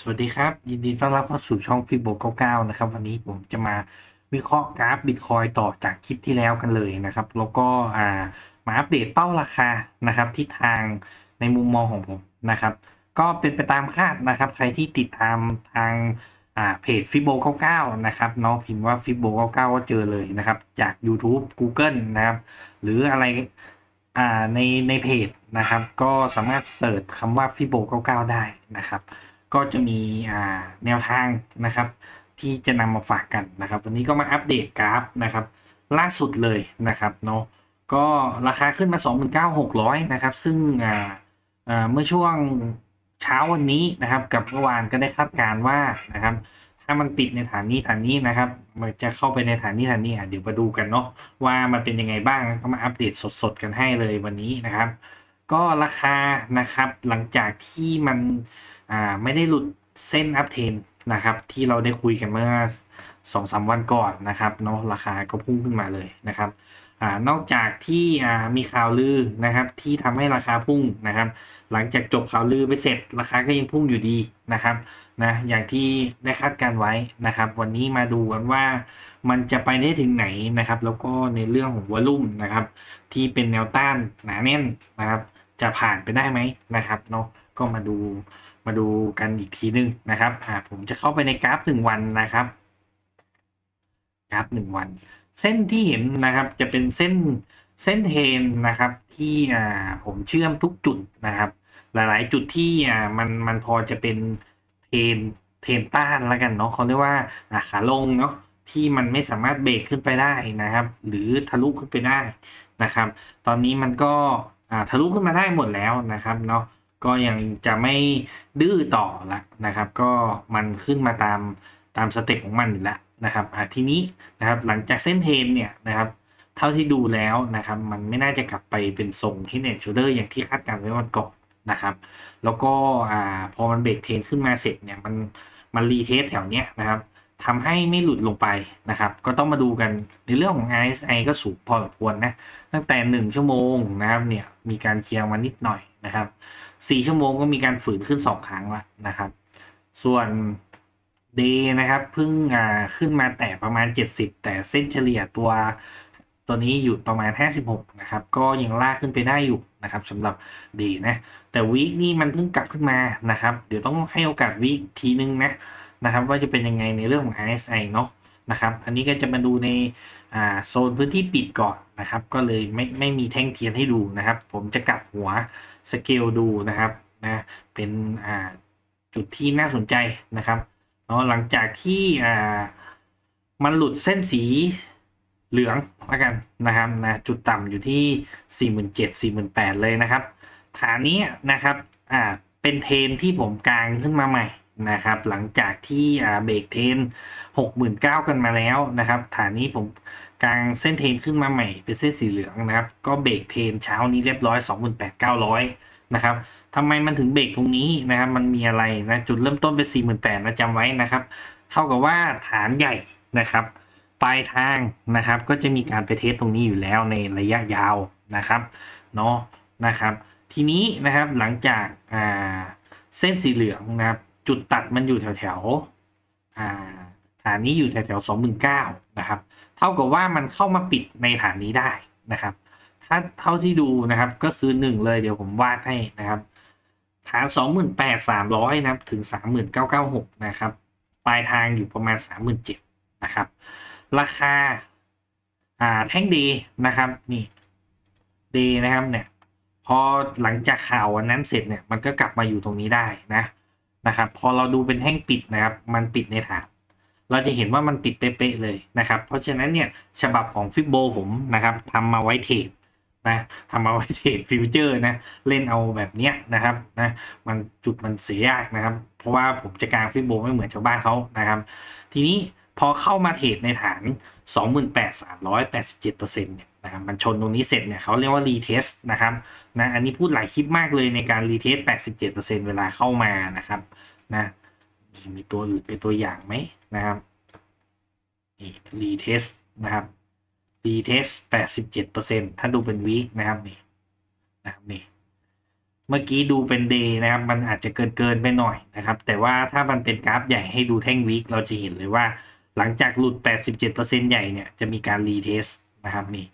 สวัสดีครับ ยินดีต้อนรับเข้าสู่ช่องฟิโบ99 นะครับ วันนี้ผมจะมาวิเคราะห์กราฟบิตคอยต่อจากคลิปที่แล้วกันเลยนะครับ แล้วก็อ่ามาอัปเดตเป้าราคานะครับทิศทางในมุมมองของผมนะครับ ก็เป็นไปตามคาดนะครับ ใครที่ติดตามทางอ่าเพจฟิโบ99 นะครับเนาะพิมพ์ว่าฟิโบ99 ก็เจอเลยนะครับ จาก YouTube Google นะครับ หรืออะไรอ่าในในเพจนะครับ ก็สามารถเสิร์ชคำว่าฟิโบ99 ได้นะครับ ก็จะมีแนวทางนะครับ ที่จะนำมาฝากกันนะครับ วันนี้ก็มาอัปเดตกราฟนะครับ ล่าสุดเลยนะครับเนาะก็ราคาขึ้นมา 29,600 นะครับ ซึ่งเมื่อช่วงเช้าวันนี้นะครับ กับเมื่อวานก็ได้คาดการณ์ว่านะครับ ถ้ามันปิดในฐานนี้ฐานนี้นะครับ มันจะเข้าไปในฐานนี้ฐานนี้อะเดี๋ยวมาดูกันเนาะว่ามันเป็นยังไงบ้างก็มาอัปเดตสดๆกันให้เลยวันนี้นะครับ ก็ราคานะครับหลังจากที่มัน อ่าไม่ได้หลุดเส้นอัพเทนนะครับที่เราได้คุยกันเมื่อสองสามวันก่อนนะครับเนาะราคาก็พุ่งขึ้นมาเลยนะครับอนอกจากที่มีข่าวลือนะครับที่ทำให้ราคาพุ่งนะครับ หลังจากจบข่าวลือไปเสร็จราคาก็ยังพุ่งอยู่ดีนะครับนะอย่างที่ได้คาดการไว้นะครับ วันนี้มาดูกันว่ามันจะไปได้ถึงไหนนะครับ แล้วก็ในเรื่องของวอลลุ่มนะครับ ที่เป็นแนวต้านหนาแน่นนะครับ จะผ่านไปได้ไหมนะครับเนาะก็มาดู มาดูกันอีกทีนึงนะครับอ่าผมจะเข้าไปในกราฟหนึ่งวันนะครับกราฟหนึ่งวัน เส้นที่เห็นนะครับจะเป็นเส้นเส้นเทรนนะครับที่อ่าผมเชื่อมทุกจุดนะครับ หลายๆ จุดที่อ่ามันมันพอจะเป็นเทรนเทรนต้านแล้วกันเนาะเขาเรียกว่าอ่าขาลงเนาะที่มันไม่สามารถเบรกขึ้นไปได้นะครับ หรือทะลุขึ้นไปได้นะครับ ตอนนี้มันก็อ่าทะลุขึ้นมาได้หมดแล้วนะครับเนาะ ก็ยังจะไม่ดื้อต่อละนะครับ ก็มันขึ้นมาตามตามสเต็ปของมันอยู่แล้วนะครับทีนี้นะครับหลังจากเส้นเทรนเนี่ยนะครับเท่าที่ดูแล้วนะครับมันไม่น่าจะกลับไปเป็นทรง Head and Shoulder อย่างที่คาดการณ์ไว้วันก่อนนะครับ แล้วก็อ่าพอมันเบรกเทรนขึ้นมาเสร็จเนี่ยมันมันรีเทสแถวเนี้ยนะครับทำให้ไม่หลุดลงไปนะครับ ก็ต้องมาดูกันในเรื่องของ RSI ก็สูงพอสมควรนะ ตั้งแต่ 1 ชั่วโมงนะครับเนี่ยมีการเคลียร์มานิดหน่อย นะครับ4ชั่วโมงก็มีการฝืนขึ้น2ครั้งละนะครับ ส่วน Day นะครับเพิ่งขึ้นมาแต่ประมาณ 70 แต่เส้นเฉลี่ยตัวตัวนี้อยู่ประมาณ 56 นะครับ ก็ยังลากขึ้นไปได้อยู่นะครับสำหรับ Day นะ แต่วีคนี่มันเพิ่งกลับขึ้นมานะครับ เดี๋ยวต้องให้โอกาสวีคทีนึงนะนะครับ ว่าจะเป็นยังไงในเรื่องของ RSI เนาะ นะครับ อันนี้ก็จะมาดูในโซนพื้นที่ปิดก่อนนะครับ ก็เลยไม่ไม่มีแท่งเทียนให้ดูนะครับ ผมจะกลับหัวสเกลดูนะครับนะเป็นจุดที่น่าสนใจนะครับเนาะหลังจากที่มันหลุดเส้นสีเหลืองแล้วกันนะครับนะจุดต่ำอยู่ที่ 47 48เลยนะครับ ฐานนี้นะครับอ่าเป็นเทรนที่ผมกลางขึ้นมาใหม่ นะครับ หลังจากที่เบรกเทน69,000 กันมาแล้วนะครับ ฐานนี้ผมกลางเส้นเทนขึ้นมาใหม่เป็นเส้นสีเหลืองนะครับ ก็เบรกเทนเช้านี้เรียบร้อย 28,900 นะครับทำไมมันถึงเบรกตรงนี้นะครับ มันมีอะไรนะจุดเริ่มต้นเป็น 48,000นะจำไว้นะครับ เท่ากับว่าฐานใหญ่นะครับปลายทางนะครับก็จะมีการไปเทสตรงนี้อยู่แล้วในระยะยาวนะครับเนาะนะครับ ทีนี้นะครับหลังจากเส้นสีเหลืองนะครับ จุดตัดมันอยู่แถวแถวๆอ่าฐานนี้อยู่แถวแถวสองหมื่นเก้านะครับ เท่ากับว่ามันเข้ามาปิดในฐานนี้ได้นะครับ ถ้าเท่าที่ดูนะครับก็คือหนึ่งเลยเดี๋ยวผมวาดให้นะครับ ฐานสองหมื่นแปดสามร้อยนะครับถึงสามหมื่นเก้าเก้าหกนะครับ ปลายทางอยู่ประมาณสามหมื่นเจ็ดนะครับ ราคาอ่าแท่งดีนะครับนี่ดีนะครับเนี่ยพอหลังจากข่าววันนั้นเสร็จเนี่ยมันก็กลับมาอยู่ตรงนี้ได้นะ นะครับ พอเราดูเป็นแท่งปิดนะครับ มันปิดในฐานเราจะเห็นว่ามันปิดเป๊ะๆเลยนะครับ เพราะฉะนั้นเนี่ยฉบับของฟิบโบผมนะครับทำมาไว้เทรดนะทำมาไว้เทรดฟิวเจอร์นะเล่นเอาแบบเนี้ยนะครับนะมันจุดมันเสียยากนะครับ เพราะว่าผมจะกางฟิบโบไม่เหมือนชาวบ้านเขานะครับ ทีนี้พอเข้ามาเทรดในฐาน 28,387%เนี่ย นะครับมันชนตรงนี้เสร็จเนี่ยเขาเรียกว่ารีเทสนะครับนะอันนี้พูดหลายคลิปมากเลยในการรีเทส87%เวลาเข้ามานะครับนะมีมีตัวอื่นเป็นตัวอย่างไหมนะครับนี่รีเทสนะครับรีเทส87%ถ้าดูเป็นวีคนะครับนี่นะครับนี่เมื่อกี้ดูเป็นเดย์นะครับ มันอาจจะเกินเกินไปหน่อยนะครับ แต่ว่าถ้ามันเป็นกราฟใหญ่ให้ดูแท่งวีคเราจะเห็นเลยว่า หลังจากหลุด 87%ใหญ่เนี่ยจะมีการรีเทสนะครับนี่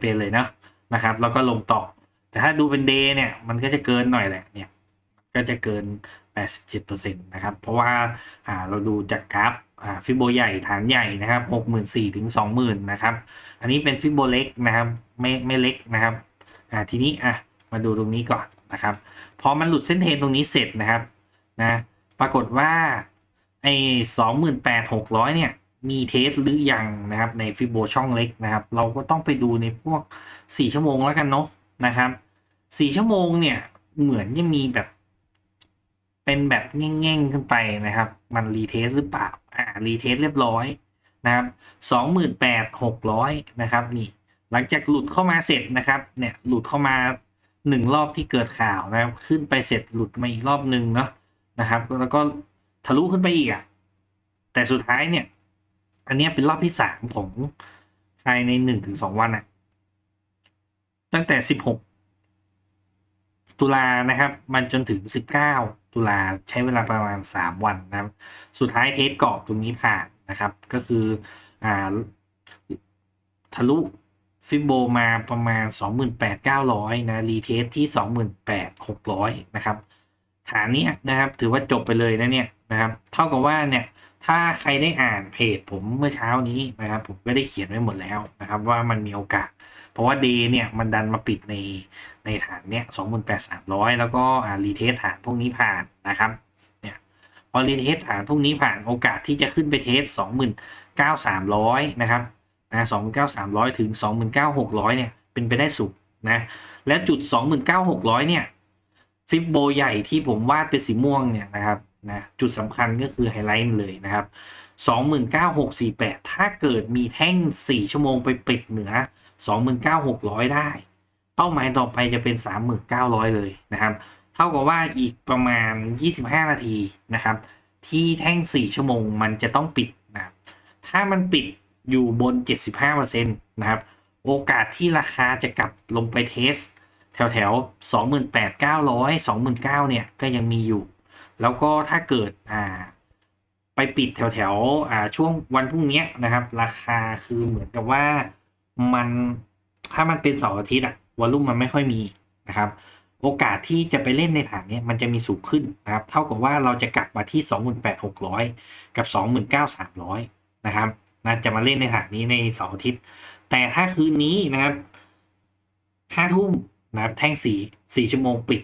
เป็นๆเลยเนาะนะครับ แล้วก็ลงต่อ แต่ถ้าดูเป็นเดย์เนี่ย มันก็จะเกินหน่อยแหละเนี่ย ก็จะเกิน 87%นะครับ เพราะว่าเราดูจากกราฟฟิโบใหญ่ฐานใหญ่นะครับ64,000ถึง20,000นะครับ อันนี้เป็นฟิโบเล็กนะครับ ไม่ไม่เล็กนะครับทีนี้อะมาดูตรงนี้ก่อนนะครับ พอมันหลุดเส้นเทรนตรงนี้เสร็จนะครับนะ ปรากฏว่าไอ้สองหมื่นแปดหกร้อยเนี่ย มีเทสหรือยังนะครับในฟิโบช่องเล็กนะครับ เราก็ต้องไปดูในพวกสี่ชั่วโมงแล้วกันเนาะนะครับสี่ชั่วโมงเนี่ยเหมือนจะมีแบบเป็นแบบแง่งๆขึ้นไปนะครับ มันรีเทสหรือเปล่าอ่ารีเทสเรียบร้อยนะครับสองหมื่นแปดหกร้อยนะครับนี่หลังจากหลุดเข้ามาเสร็จนะครับเนี่ยหลุดเข้ามาหนึ่งรอบที่เกิดข่าวนะครับ ขึ้นไปเสร็จหลุดมาอีกรอบหนึ่งเนาะนะครับ แล้วก็ทะลุขึ้นไปอีกอะแต่สุดท้ายเนี่ย อันนี้เป็นรอบที่สามของภายในหนึ่งถึงสองวันอะ่ะตั้งแต่สิบหกตุลานะครับ มันจนถึงสิบเก้าตุลาใช้เวลาประมาณสามวันนะครับ สุดท้ายเทสกรอบตรงนี้ผ่านนะครับ ก็คืออ่าทะลุฟิโบมาประมาณ 28,900 นะ รีเทสที่ 28,600 นะครับ ฐานนี้นะครับ ถือว่าจบไปเลยนะเนี่ยนะครับ เท่ากับว่าเนี่ย ถ้าใครได้อ่านเพจผมเมื่อเช้านี้นะครับ ผมก็ได้เขียนไว้หมดแล้วนะครับ ว่ามันมีโอกาส เพราะว่าเดย์เนี่ยมันดันมาปิดในในฐานเนี้ย28,300แล้วก็รีเทสฐานพวกนี้ผ่านนะครับเนี่ยพอรีเทสฐานพวกนี้ผ่านโอกาสที่จะขึ้นไปเทส29,300นะครับนะ29,300ถึง29,600เนี่ยเป็นไปได้สูงนะและจุด29,600เนี่ยฟิบโบใหญ่ที่ผมวาดเป็นสีม่วงเนี่ยนะครับ นะจุดสำคัญก็คือไฮไลท์เลยนะครับ 29,648 ถ้าเกิดมีแท่ง 4 ชั่วโมงไปปิดเหนือ 29,600 ได้ เป้าหมายต่อไปจะเป็น 3,900 เลยนะครับ เท่ากับว่าอีกประมาณ 25 นาทีนะครับ ที่แท่ง 4 ชั่วโมงมันจะต้องปิดนะถ้ามันปิดอยู่บน 75%นะครับ โอกาสที่ราคาจะกลับลงไปเทส แถวแถว28,900 29,000เนี่ยก็ยังมีอยู่ แล้วก็ถ้าเกิดอ่าไปปิดแถวแถวอ่าช่วงวันพรุ่งนี้นะครับ ราคาคือเหมือนกับว่ามันถ้ามันเป็นเสาร์อาทิตย์อะวอลุ่มมันไม่ค่อยมีนะครับ โอกาสที่จะไปเล่นในฐานเนี้ยมันจะมีสูงขึ้นนะครับ เท่ากับว่าเราจะกลับมาที่ 28,600 กับ 29,300 นะครับนะจะมาเล่นในฐานนี้ในเสาร์อาทิตย์ แต่ถ้าคืนนี้นะครับห้าทุ่มนะครับแท่งสีสี่ชั่วโมงปิด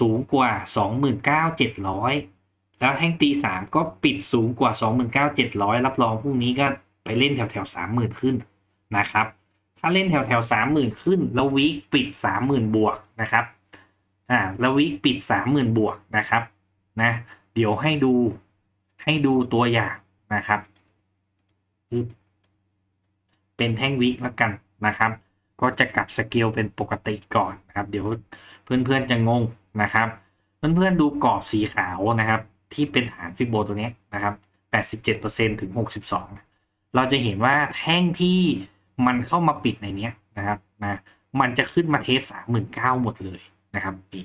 สูงกว่าสองหมื่นเก้าเจ็ดร้อยแล้วแท่งตีสามก็ปิดสูงกว่าสองหมื่นเก้าเจ็ดร้อยรับรองพรุ่งนี้ก็ไปเล่นแถวแถวสามหมื่นขึ้นนะครับ ถ้าเล่นแถวแถวสามหมื่นขึ้น แล้ววีคปิดสามหมื่นบวกนะครับอ่าแล้ววีคปิดสามหมื่นบวกนะครับนะเดี๋ยวให้ดูให้ดูตัวอย่างนะครับเป็นแท่งวิกแล้วกันนะครับ ก็จะกลับสเกลเป็นปกติก่อนนะครับ เดี๋ยวเพื่อนๆจะงง นะครับเพื่อนๆดูกรอบสีขาวนะครับ ที่เป็นฐานฟิโบตัวนี้นะครับ87%ถึง 62 เราจะเห็นว่าแท่งที่มันเข้ามาปิดในนี้นะครับนะมันจะขึ้นมาเทส 39,000 หมดเลยนะครับนี่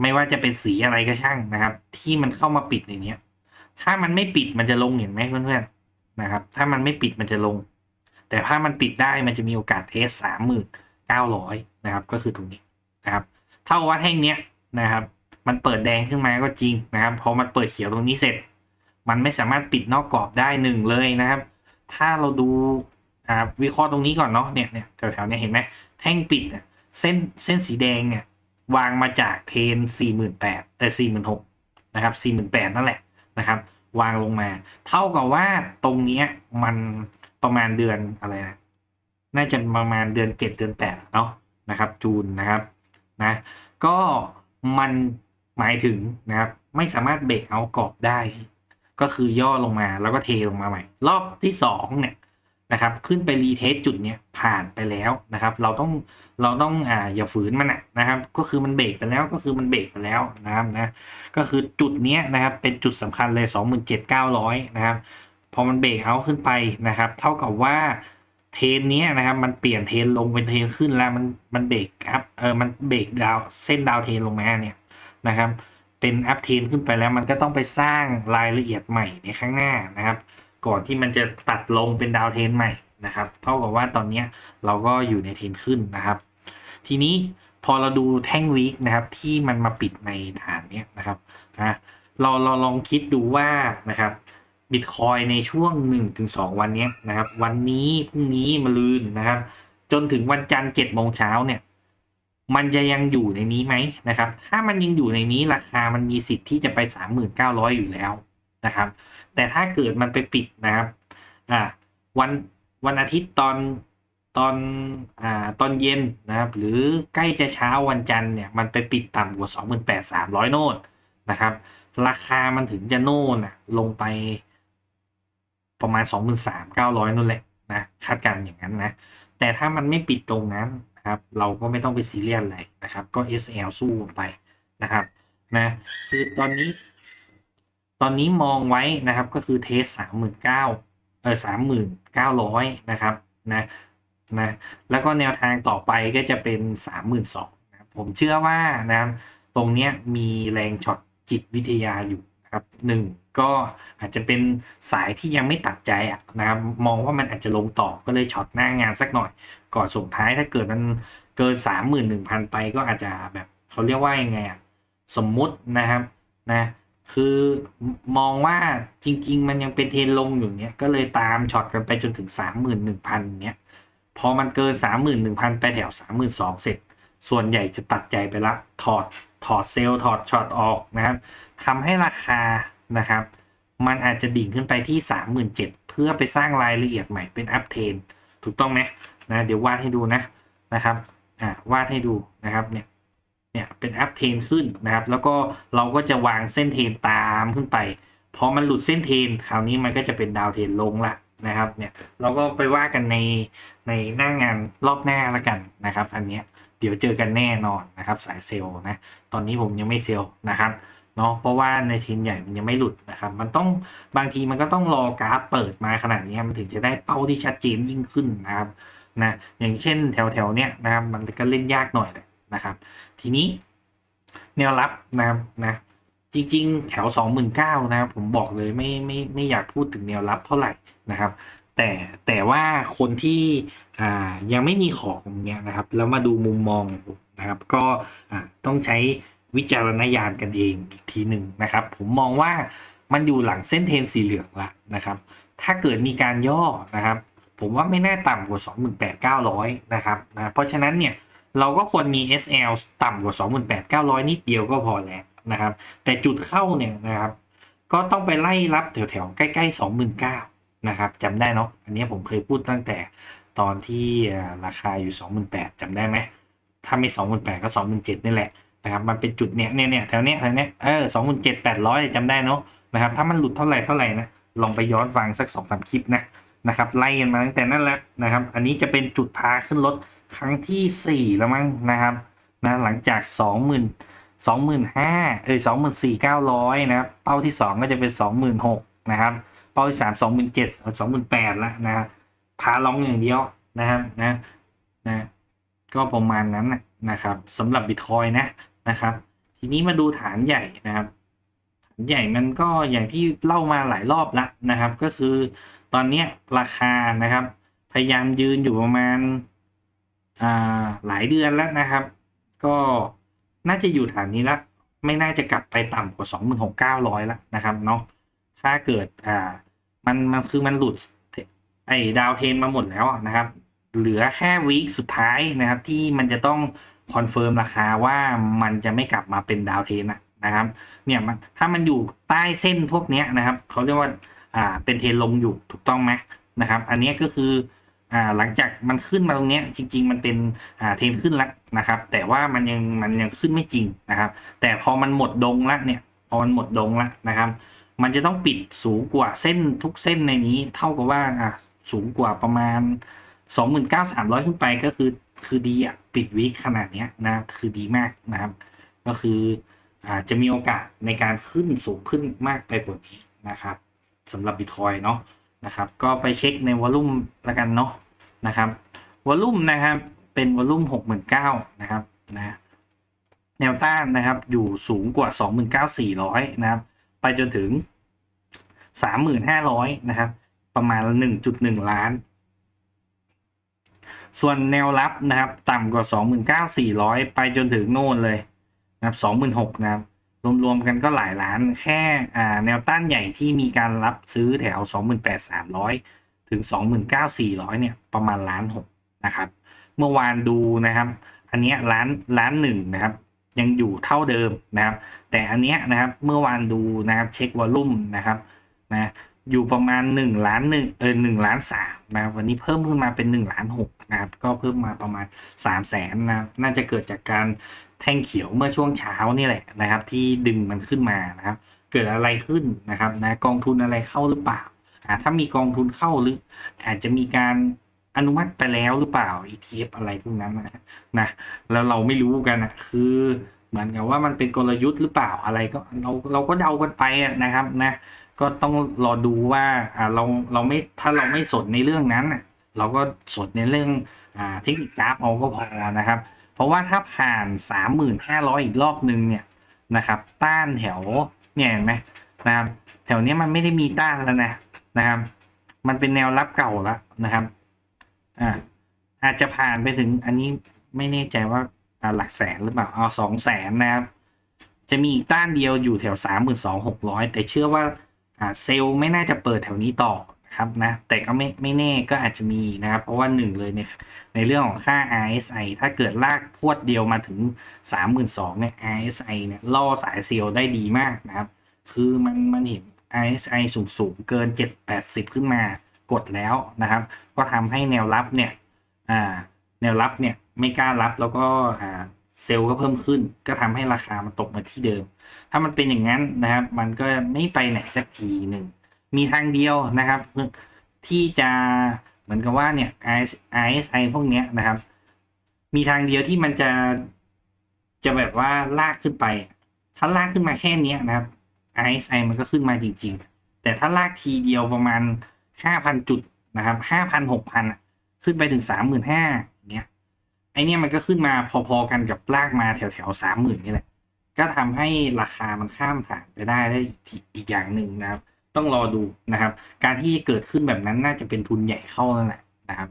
ไม่ว่าจะเป็นสีอะไรก็ช่างนะครับ ที่มันเข้ามาปิดในนี้ถ้ามันไม่ปิดมันจะลงเห็นไหมเพื่อนๆนะครับ ถ้ามันไม่ปิดมันจะลง แต่ถ้ามันปิดได้มันจะมีโอกาสเทสสามหมื่นเก้าร้อยนะครับ ก็คือตรงนี้นะครับ เท่าว่าแท่งเนี้ยนะครับ มันเปิดแดงขึ้นมาก็จริงนะครับพอมันเปิดเขียวตรงนี้เสร็จ มันไม่สามารถปิดนอกกรอบได้หนึ่งเลยนะครับ ถ้าเราดูวิเคราะห์ตรงนี้ก่อนเนาะเนี่ยเนี่ยแถวๆเนี้ยเห็นไหมแท่งปิดเส้นเส้นสีแดงเนี่ยวางมาจากเทนสี่หมื่นแปดเออสี่หมื่นหกนะครับสี่หมื่นแปดนั่นแหละนะครับ วางลงมา เท่ากับว่าตรงนี้มันประมาณเดือนอะไรนะ น่าจะประมาณเดือนเจ็ดเดือนแปดเนาะนะครับ จูนนะครับ นะก็มันหมายถึงนะครับไม่สามารถเบรกเอากรอบได้ ก็คือย่อลงมาแล้วก็เทลงมาใหม่ รอบที่สองเนี่ยนะครับขึ้นไปรีเทสจุดเนี้ยผ่านไปแล้วนะครับ เราต้องเราต้องอ่าอย่าฝืนมันนะครับ ก็คือมันเบรกไปแล้วก็คือมันเบรกไปแล้วนะครับนะก็คือจุดเนี้ยนะครับเป็นจุดสำคัญเลย 27,900 นะครับพอมันเบรกเอาขึ้นไปนะครับ เท่ากับว่า เทนนี้นะครับ มันเปลี่ยนเทนลงเป็นเทนขึ้นแล้วมันมันเบรกอัพเออมันเบรกดาวเส้นดาวเทนลงมาเนี่ยนะครับ เป็นอัพเทนขึ้นไปแล้วมันก็ต้องไปสร้างรายละเอียดใหม่ในข้างหน้านะครับ ก่อนที่มันจะตัดลงเป็นดาวเทนใหม่นะครับเท่ากับว่าตอนนี้เราก็อยู่ในเทนขึ้นนะครับ ทีนี้พอเราดูแท่งวีคนะครับ ที่มันมาปิดในฐานเนี้ยนะครับนะเราเราลองคิดดูว่านะครับ บิตคอยในช่วง 1-2 วันนี้นะครับ วันนี้พรุ่งนี้มะรืนนะครับ จนถึงวันจันทร์7โมงเช้าเนี่ยมันจะยังอยู่ในนี้ไหมนะครับ ถ้ามันยังอยู่ในนี้ราคามันมีสิทธิ์ที่จะไป 3,900 อยู่แล้วนะครับ แต่ถ้าเกิดมันไปปิดนะครับอ่าวันวันอาทิตย์ตอนตอนอ่าตอนเย็นนะครับ หรือใกล้จะเช้าวันจันทร์เนี่ยมันไปปิดต่ำกว่า 28,300 โนดนะครับ ราคามันถึงจะโน่นลงไป ประมาณ 23,900นู่นแหละนะคาดการณ์อย่างนั้นนะ แต่ถ้ามันไม่ปิดตรงนั้นนะครับ เราก็ไม่ต้องไปซีเรียสอะไรนะครับ ก็ SL สู้ไปนะครับนะคือตอนนี้ ตอนนี้มองไว้นะครับก็คือเทสสามหมื่นเก้าเออสามหมื่นเก้าร้อยนะครับนะนะแล้วก็แนวทางต่อไปก็จะเป็นสามหมื่นสองนะผมเชื่อว่านะตรงเนี้ยมีแรงช็อตจิตวิทยาอยู่ครับหนึ่ง ก็อาจจะเป็นสายที่ยังไม่ตัดใจอะนะครับมองว่ามันอาจจะลงต่อก็เลยช็อตหน้างานสักหน่อย ก่อนส่งท้ายถ้าเกิดมันเกินสามหมื่นหนึ่งพันไปก็อาจจะแบบเขาเรียกว่ายังไงอะสมมุตินะครับนะคือมองว่าจริง ๆ มันยังเป็นเทรนลงอยู่เนี้ยก็เลยตามช็อตกันไปจนถึงสามหมื่นหนึ่งพันเนี้ยพอมันเกินสามหมื่นหนึ่งพันไปแถวสามหมื่นสองเสร็จ ส่วนใหญ่จะตัดใจไปละถอดถอดเซลล์ถอดช็อตออกนะครับทำให้ราคา นะครับ มันอาจจะดิ่งขึ้นไปที่สามหมื่นเจ็ดเพื่อไปสร้างรายละเอียดใหม่เป็นอัพเทนถูกต้องไหมนะเดี๋ยววาดให้ดูนะนะครับอ่าวาดให้ดูนะครับเนี่ยเนี่ยเป็นอัพเทนขึ้นนะครับ แล้วก็เราก็จะวางเส้นเทนตามขึ้นไปพอมันหลุดเส้นเทนคราวนี้มันก็จะเป็นดาวเทนลงละนะครับเนี่ยเราก็ไปว่ากันในในหน้างานรอบหน้าแล้วกันนะครับ อันเนี้ยเดี๋ยวเจอกันแน่นอนนะครับสายเซลล์นะตอนนี้ผมยังไม่เซลล์นะครับ เนาะเพราะว่าในเทรนใหญ่มันยังไม่หลุดนะครับ มันต้องบางทีมันก็ต้องรอกราฟเปิดมาขนาดนี้มันถึงจะได้เป้าที่ชัดเจนยิ่งขึ้นนะครับนะอย่างเช่นแถวแถวๆเนี้ยนะครับมันก็เล่นยากหน่อยนะครับ ทีนี้แนวรับนะครับนะจริง ๆ แถว 29,000นะครับผมบอกเลยไม่ไม่ไม่อยากพูดถึงแนวรับเท่าไหร่นะครับ แต่แต่ว่าคนที่อ่ายังไม่มีของเนี้ยนะครับ แล้วมาดูมุมมองนะครับ ก็อ่าต้องใช้ วิจารณญาณกันเองอีกทีหนึ่งนะครับ ผมมองว่ามันอยู่หลังเส้นเทรนสีเหลืองละนะครับ ถ้าเกิดมีการย่อนะครับ ผมว่าไม่น่าต่ำกว่า 28,900 นะครับนะเพราะฉะนั้นเนี่ยเราก็ควรมี SL ต่ำกว่า 28,900 นิดเดียวก็พอแล้วนะครับ แต่จุดเข้าเนี่ยนะครับ ก็ต้องไปไล่รับแถวๆ ใกล้ๆ 29,000นะครับจำได้เนาะอันนี้ผมเคยพูดตั้งแต่ตอนที่ราคาอยู่ 28,000จำได้ไหมถ้าไม่ 28,000ก็ 27,000นี่แหละ นะครับมันเป็นจุดเนี้ยเนี่ยเนี่ยแถวเนี้ยแถวเนี้ยเออ27,800จำได้เนาะนะครับถ้ามันหลุดเท่าไหร่เท่าไหร่นะลองไปย้อนฟังสักสองสามคลิปนะนะครับไล่กันมาตั้งแต่นั้นแล้วนะครับ อันนี้จะเป็นจุดพาขึ้นรถครั้งที่สี่แล้วมั้งนะครับนะหลังจากสองหมื่นสองหมื่นห้าเอ้ยสองหมื่นสี่เก้าร้อยนะครับเป้าที่สองก็จะเป็นสองหมื่นหกนะครับเป้าที่สามสองหมื่นเจ็ดสองหมื่นแปดแล้วนะพาลองอย่างเดียวนะครับนะนะก็ประมาณนั้นนะครับสำหรับบิตคอยนะ นะครับ ทีนี้มาดูฐานใหญ่นะครับ ฐานใหญ่มันก็อย่างที่เล่ามาหลายรอบล้วนะครับ ก็คือตอนนี้ราคานะครับ พยายามยืนอยู่ประมาณาหลายเดือนแล้วนะครับ ก็น่าจะอยู่ฐานนี้ละไม่น่าจะกลับไปต่ำกว่าสองหมื่นหกเก้าร้อยล้วนะครับเนาะถ้าเกิดอ่ามันมันคือมันหลุดไอ้ดาวเทนมาหมดแล้วนะครับ เหลือแค่วีคสุดท้ายนะครับ ที่มันจะต้อง คอนเฟิร์มราคาว่ามันจะไม่กลับมาเป็นดาวเทนนะนะครับเนี่ยมันถ้ามันอยู่ใต้เส้นพวกนี้นะครับเขาเรียกว่าอ่าเป็นเทนลงอยู่ถูกต้องไหมนะครับ อันนี้ก็คืออ่าหลังจากมันขึ้นมาตรงนี้จริง ๆ มันเป็นอ่าเทนขึ้นแล้วนะครับ แต่ว่ามันยังมันยังขึ้นไม่จริงนะครับ แต่พอมันหมดดงละเนี่ยพอมันหมดดงละนะครับ มันจะต้องปิดสูงกว่าเส้นทุกเส้นในนี้เท่ากับว่าอ่าสูงกว่าประมาณ 29,300 ขึ้นไปก็คือ คือดีอะปิดวิกขนาดเนี้ยนะคือดีมากนะครับ ก็คืออาจะมีโอกาสในการขึ้นสูงขึ้นมากไปกว่านี้นะครับสำหรับบิตคอยเนาะนะครับ ก็ไปเช็คในวอลลุ่มล้วกันเนาะนะครับวอลลุ่มนะครับเป็นวอลลุ่มหกหมื่นเก้านะครับนะแนวต้านนะครับอยู่สูงกว่าสองหมื่นเก้าสี่ร้อยนะครับ ไปจนถึงสามหมื่นห้าร้อยนะครับ ประมาณหนึ่งจุดหนึ่งล้าน ส่วนแนวรับนะครับต่ำกว่าสองหมื่นเก้าสี่ร้อยไปจนถึงโน่นเลยนะครับสองหมื่นหกนะครับรวมๆกันก็หลายล้านแค่แนวต้านใหญ่ที่มีการรับซื้อแถว 28,300 ถึง 29,400 เนี่ยประมาณล้านหกนะครับ เมื่อวานดูนะครับ อันเนี้ยล้านล้านหนึ่งนะครับ ยังอยู่เท่าเดิมนะครับ แต่อันเนี้ยนะครับเมื่อวานดูนะครับเช็ควอลลุ่มนะครับนะ อยู่ประมาณ1ล้านหนึ่งเออหนึ่งล้านสามนะครับวันนี้เพิ่มขึ้นมาเป็น1ล้านหกนะครับก็เพิ่มมาประมาณ3 0 0แสนนะน่าจะเกิดจากการแท่งเขียวเมื่อช่วงเช้านี่แหละนะครับ ที่ดึงมันขึ้นมานะครับ เกิดอะไรขึ้นนะครับนะกองทุนอะไรเข้าหรือเปล่าอ่าถ้ามีกองทุนเข้าหรือ อาจจะมีการอนุมัติไปแล้วหรือเปล่า ETF อะไรพวกนั้นนะนะแล้วเราไม่รู้กันนะคือ เหมือนกับว่ามันเป็นกลยุทธ์หรือเปล่าอะไรก็เราเราก็เดากันไปนะครับนะก็ต้องรอดูว่าเราเราไม่ถ้าเราไม่สนในเรื่องนั้น เราก็สนในเรื่องอ่าเทคนิคกราฟเอาก็พอนะครับ เพราะว่าถ้าผ่าน 3,500 อีกรอบนึงเนี่ยนะครับ ต้านแถวเนี่ยเห็นไหมนะครับแถวเนี้ยมันไม่ได้มีต้านแล้วนะนะครับ มันเป็นแนวรับเก่าแล้วนะครับอ่าอาจจะผ่านไปถึงอันนี้ไม่แน่ใจว่า หลักแสนหรือเปล่าเอาสองแสนนะครับ จะมีอีกต้านเดียวอยู่แถวสามหมื่นสองหกร้อยแต่เชื่อว่าเซลล์ไม่น่าจะเปิดแถวนี้ต่อนะครับนะแต่ก็ไม่ไม่แน่ก็อาจจะมีนะครับเพราะว่าหนึ่งเลยเนี่ยในเรื่องของค่า RSI ถ้าเกิดลากพวดเดียวมาถึง 32,000เนี่ย RSI เนี่ยล่อสายเซลล์ได้ดีมากนะครับ คือมันมันเห็น RSI สูงสูงเกิน 780 ขึ้นมากดแล้วนะครับ ก็ทำให้แนวรับเนี่ยอ่าแนวรับเนี่ย ไม่กล้ารับแล้วก็เซลล์ก็เพิ่มขึ้น ก็ทำให้ราคามันตกมาที่เดิม ถ้ามันเป็นอย่างนั้นนะครับ มันก็ไม่ไปไหนสักทีหนึ่ง มีทางเดียวนะครับ ที่จะเหมือนกับว่าเนี่ย RSI พวกเนี้ยนะครับ มีทางเดียวที่มันจะจะแบบว่าลากขึ้นไป ถ้าลากขึ้นมาแค่นี้นะครับ RSI มันก็ขึ้นมาจริง ๆ แต่ถ้าลากทีเดียวประมาณ 5,000 จุดนะครับ 5,000 6,000 ขึ้นไปถึง 35,000เนี้ย ไอเนี้ยมันก็ขึ้นมาพอๆกันกับลากมาแถวๆ30,000นี่แหละ ก็ทำให้ราคามันข้ามผ่านไปได้ได้อีกอย่างหนึ่งนะครับ ต้องรอดูนะครับ การที่เกิดขึ้นแบบนั้นน่าจะเป็นทุนใหญ่เข้านั่นแหละนะครับ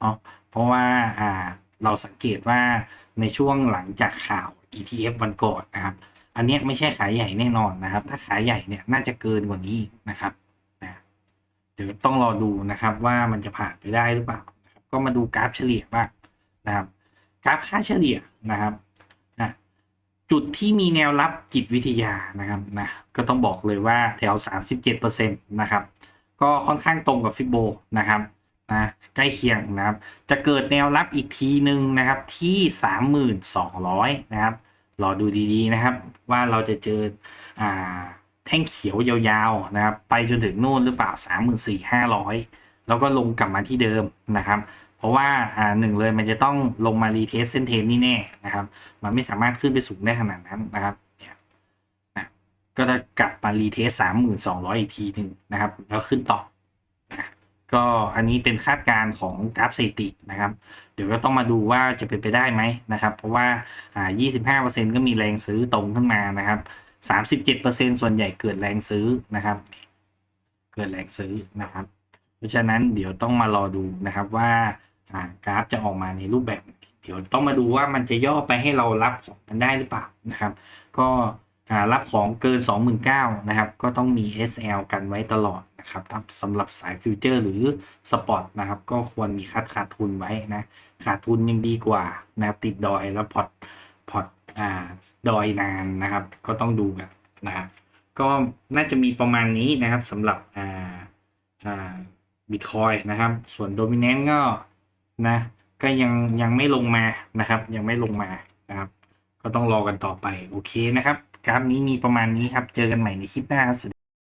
เนาะเพราะว่าอ่าเราสังเกตว่าในช่วงหลังจากข่าว ETF วันก่อนนะครับ อันเนี้ยไม่ใช่ขายใหญ่แน่นอนนะครับ ถ้าขายใหญ่เนี่ยน่าจะเกินกว่านี้อีกนะครับนะเดี๋ยวต้องรอดูนะครับว่ามันจะผ่านไปได้หรือเปล่า ก็มาดูกราฟเฉลี่ยบ้างนะครับ กราฟค่าเฉลี่ยนะครับอะจุดที่มีแนวรับจิตวิทยานะครับนะก็ต้องบอกเลยว่าแถว 37%นะครับก็ค่อนข้างตรงกับฟิโบนะครับนะใกล้เคียงนะครับ จะเกิดแนวรับอีกทีหนึ่งนะครับที่ 3,200 นะครับรอดูดีๆนะครับ ว่าเราจะเจออ่าแท่งเขียวยาวๆนะครับ ไปจนถึงโน่นหรือเปล่า 34,500 แล้วก็ลงกลับมาที่เดิมนะครับ เพราะว่าอ่าหนึ่งเลยมันจะต้องลงมารีเทสเส้นเทนนี่แน่นะครับ มันไม่สามารถขึ้นไปสูงได้ขนาดนั้นนะครับเนี่ยนะก็จะกลับมารีเทส3,200อีกทีหนึ่งนะครับ แล้วขึ้นต่อนะก็อันนี้เป็นคาดการณ์ของกราฟสถิตินะครับ เดี๋ยวก็ต้องมาดูว่าจะเป็นไปได้ไหมนะครับ เพราะว่าอ่า25%ก็มีแรงซื้อตรงขึ้นมานะครับ37%ส่วนใหญ่เกิดแรงซื้อนะครับ เกิดแรงซื้อนะครับ เพราะฉะนั้นเดี๋ยวต้องมารอดูนะครับว่า กราฟจะออกมาในรูปแบบ เดี๋ยวต้องมาดูว่ามันจะย่อไปให้เรารับของกันได้หรือเปล่านะครับ ก็รับของเกิน 29,000นะครับ ก็ต้องมี SL กันไว้ตลอดนะครับสำหรับสายฟิวเจอร์หรือสปอร์ตนะครับ ก็ควรมีคัดขาดทุนไว้นะ ขาดทุนยังดีกว่านะครับติดดอยแล้วพอร์ตพอร์ตอ่าดอยนานนะครับ ก็ต้องดูกันนะครับก็น่าจะมีประมาณนี้นะครับสำหรับอ่าอ่าบิตคอยนะครับ ส่วนโดมิเนนต์ก็ นะ ก็ยังยังไม่ลงมานะครับ ยังไม่ลงมานะครับ ก็ต้องรอกันต่อไป โอเคนะครับกราฟนี้มีประมาณนี้ครับ เจอกันใหม่ในคลิปหน้าครับ